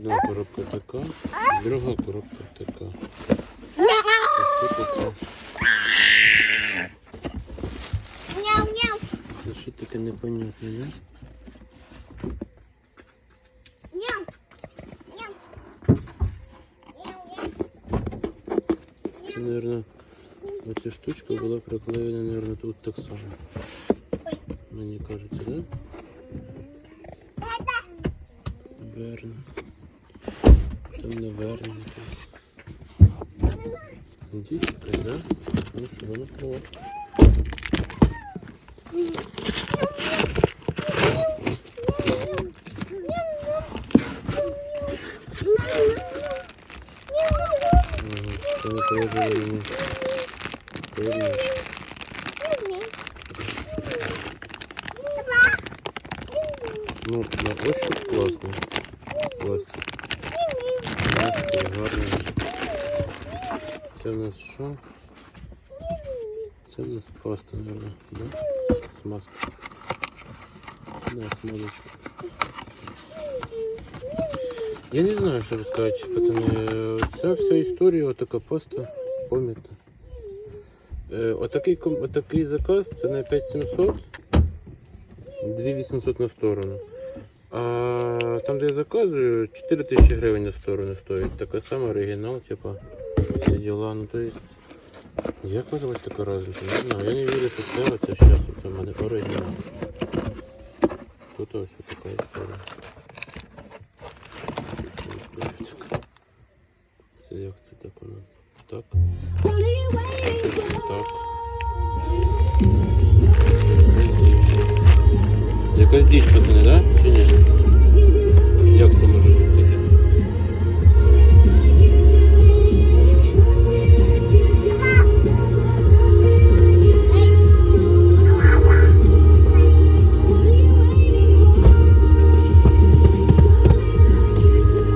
Одна коробка така, друга коробка така. А що таке? Мяу-мяу. Це що таке непонятне, да? Це, мабуть, оця штучка була приклеєна, мабуть, тут так само. Мені кажеться, да? Это. Верно. Там не верно. Дітка, да? Ну що, воно права. Ага, це не положили йому. Правильно. Ну, на ощупь класно. Пластик. Гарний. Це в нас що? Це в нас паста, наверное, да? Смазка. Да, смазочка. Я не знаю, що розказати, пацани. Ця вся історія, отака паста, помітна. Е, отакий, отакий заказ, це на 5700. 2800 на сторону. А там, де я заказую, 4000 гривень на сторону стоїть. Така сама оригінал, типа, всі діла. Ну, то есть, як може бути така? Не знаю, я не вірю, що це оце зараз оце в мене оригінал. Тут ось така історія. Це як це так у нас? Так. Так. Якась здесь, пацани, да? Чи?